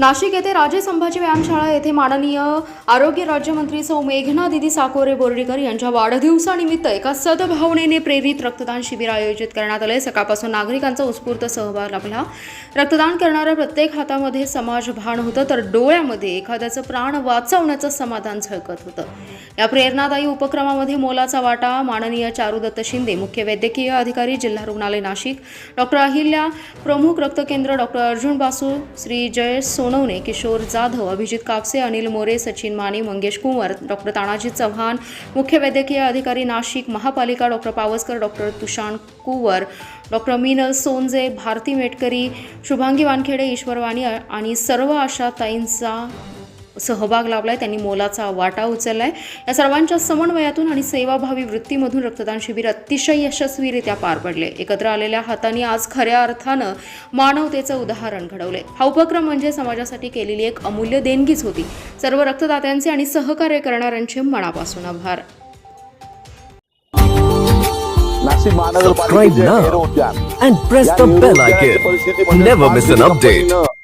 नाशिक येथे राजे संभाजी व्यायामशाळा येथे माननीय आरोग्य राज्यमंत्री सौ मेघना दिदी साकोरे बोर्डीकर यांच्या वाढदिवसानिमित्त एका सद्भावनेने प्रेरित रक्तदान शिबिर आयोजित करण्यात आले सकाळपासून नागरिकांचा उत्स्फूर्त सहभाग लाभला. रक्तदान करणाऱ्या प्रत्येक हातामध्ये समाजभान होतं तर डोळ्यामध्ये एखाद्याचं प्राण वाचवण्याचं समाधान झळकत होतं. या प्रेरणादायी उपक्रमामध्ये मोलाचा वाटा माननीय चारुदत्त शिंदे मुख्य वैद्यकीय अधिकारी जिल्हा रुग्णालय नाशिक डॉक्टर अहिल्या प्रमुख रक्तकेंद्र डॉक्टर अर्जुन बासू श्री जय सो सोनवणे किशोर जाधव अभिजित कापसे अनिल मोरे सचिन माने मंगेश कुंवर डॉक्टर तानाजी चव्हाण मुख्य वैद्यकीय अधिकारी नाशिक महापालिका doctor Pawaskar doctor Tushar Kunwar doctor Meenal Sonje Bharati Metkari Shubhangi Wankhede Ishwarwani आणि सर्व आशा ताईंचा सहभाग लाभलाय त्यांनी मोलाचा वाटा उचललाय. या सर्वांच्या समन्वयातून आणि सेवाभावी वृत्तीमधून रक्तदान शिबिर अतिशय यशस्वीरित्या पार पडले. एकत्र आलेल्या हातांनी आज खऱ्या अर्थानं मानवतेचं उदाहरण घडवले. हा उपक्रम म्हणजे समाजासाठी केलेली एक अमूल्य देणगीच होती. सर्व रक्तदात्यांचे आणि सहकार्य करणाऱ्यांचे मनापासून आभार. नाशिक Subscribe महानगरपालिकेचे now नेहरू उद्यान. and press the bell icon. म्हणजे Never miss an update.